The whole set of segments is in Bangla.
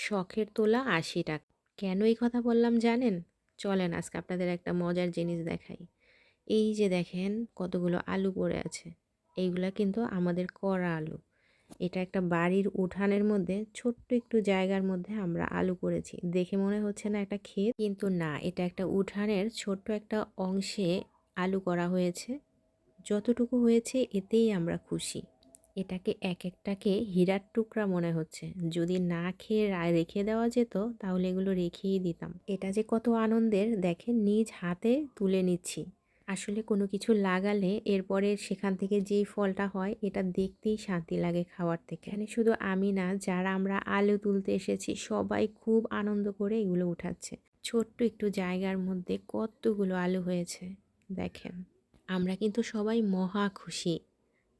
শখের তোলা আশি টাকা কেন এই কথা বললাম জানেন? চলেন আজকে আপনাদের একটা মজার জিনিস দেখাই। এই যে দেখেন কতগুলো আলু পড়ে আছে। এইগুলা কিন্তু আমাদের করা আলু। এটা একটা বাড়ির উঠানের মধ্যে ছোট্ট একটু জায়গার মধ্যে আমরা আলু করেছি। দেখে মনে হচ্ছে না একটা ক্ষেত। কিন্তু না, এটা একটা উঠানের ছোট্ট একটা অংশে আলু করা হয়েছে। যতটুকু হয়েছে এতেই আমরা খুশি। এটাকে এক একটাকে হীরার টুকরা মনে হচ্ছে। যদি না খেয়ে রেখে দেওয়া যেত, তাহলে এগুলো রেখেই দিতাম। এটা যে কত আনন্দের, দেখেন নিজ হাতে তুলে নিচ্ছি। আসলে কোনো কিছু লাগালে এরপরে সেখান থেকে যেই ফলটা হয়, এটা দেখতেই শান্তি লাগে খাওয়ার থেকে। এখানে শুধু আমি না, যারা আমরা আলু তুলতে এসেছি, সবাই খুব আনন্দ করে এগুলো উঠাচ্ছে। ছোট্ট একটু জায়গার মধ্যে কতগুলো আলু হয়েছে, দেখেন। আমরা কিন্তু সবাই মহা খুশি।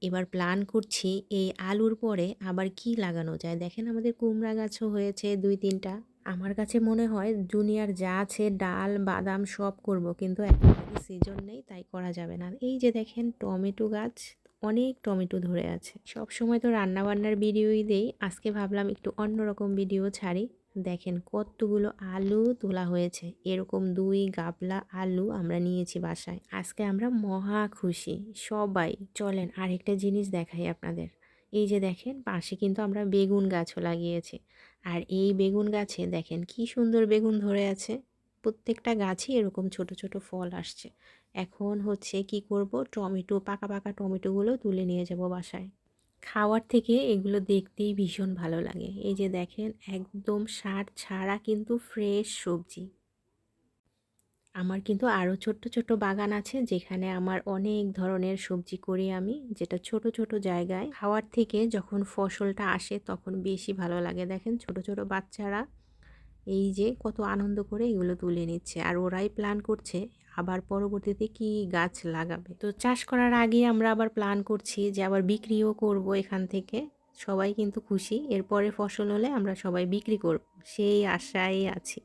এবার প্ল্যান করছি এই আলুর পরে আবার কি লাগানো যায়। দেখেন আমাদের কুমড়া গাছও হয়েছে দুই, তিনটা। আমার কাছে মনে হয় দুনিয়ার যা আছে, ডাল, বাদাম সব করব, কিন্তু এখন সিজন নেই, তাই করা যাবে না। এই যে দেখেন টমেটো গাছ, অনেক টমেটো ধরে আছে। সব সময় তো রান্না বান্নার ভিডিওই দেই, আজকে ভাবলাম একটু অন্যরকম ভিডিও ছাড়ি। দেখেন কতগুলো আলু তোলা হয়েছে। এরকম দুই গাবলা আলু আমরা নিয়েছি বাসায়। আজকে আমরা মহা খুশি। সবাই, চলেন আরেকটা জিনিস দেখাই আপনাদের। এই যে দেখেন, পাশে কিন্তু আমরা বেগুন গাছও লাগিয়েছি। আর এই বেগুন গাছে দেখেন কি সুন্দর বেগুন ধরে আছে। প্রত্যেকটা গাছই এরকম ছোট ছোট ফল আসছে। এখন হচ্ছে কি করব, টমেটো, পাকা পাকা টমেটোগুলো তুলে নিয়ে যাব বাসায়। খাওয়ার থেকে এগুলো দেখতেই ভীষণ ভালো লাগে। এই যে দেখেন, একদম সার ছাড়া কিন্তু ফ্রেশ সবজি। আমার কিন্তু আরও ছোট্ট ছোট বাগান আছে, যেখানে আমার অনেক ধরনের সবজি করি আমি, যেটা ছোট ছোট জায়গায় খাওয়ার থেকে যখন ফসলটা আসে তখন বেশি ভালো লাগে। দেখেন, ছোট ছোট বাচ্চারা এই যে কত আনন্দ করে এগুলো তুলে নিচ্ছে। আর ওরাই প্ল্যান করছে আবার পরবর্তীতে কি গাছ লাগাবে। তো চাষ করার আগে আমরা আবার প্ল্যান করছি যে আবার বিক্রিও করব এখান থেকে। সবাই কিন্তু খুশি। এরপরে ফসল হলে আমরা সবাই বিক্রি করব। সেই আশায় আছি।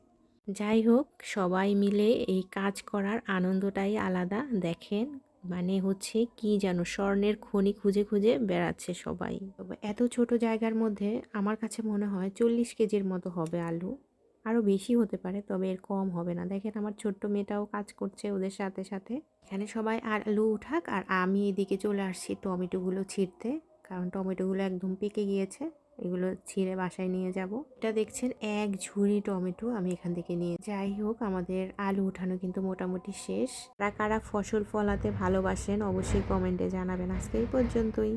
যাই হোক, সবাই মিলে এই কাজ করার আনন্দটাই আলাদা। দেখেন মানে হচ্ছে কি যেন স্বর্ণের খনি খুঁজে খুঁজে বেড়াচ্ছে সবাই। এত ছোট জায়গার মধ্যে আমার কাছে মনে হয় চল্লিশ কেজির মতো হবে আলু। আরও বেশি হতে পারে, তবে এর কম হবে না। দেখেন আমার ছোট্ট মেয়েটাও কাজ করছে ওদের সাথে সাথে। এখানে সবাই আর আলু উঠাক আর আমি এদিকে চলে আসছি টমেটোগুলো ছিঁড়তে, কারণ টমেটোগুলো একদম পেকে গিয়েছে, এগুলো ছিঁড়ে বাসায় নিয়ে যাব। এটা দেখছেন এক ঝুড়ি টমেটো আমি এখান থেকে নিয়ে যাই। হোক, আমাদের আলু উঠানো কিন্তু মোটামুটি শেষ। কারা কারা ফসল ফলাতে ভালোবাসেন অবশ্যই কমেন্টে জানাবেন। আজকে এই পর্যন্তই।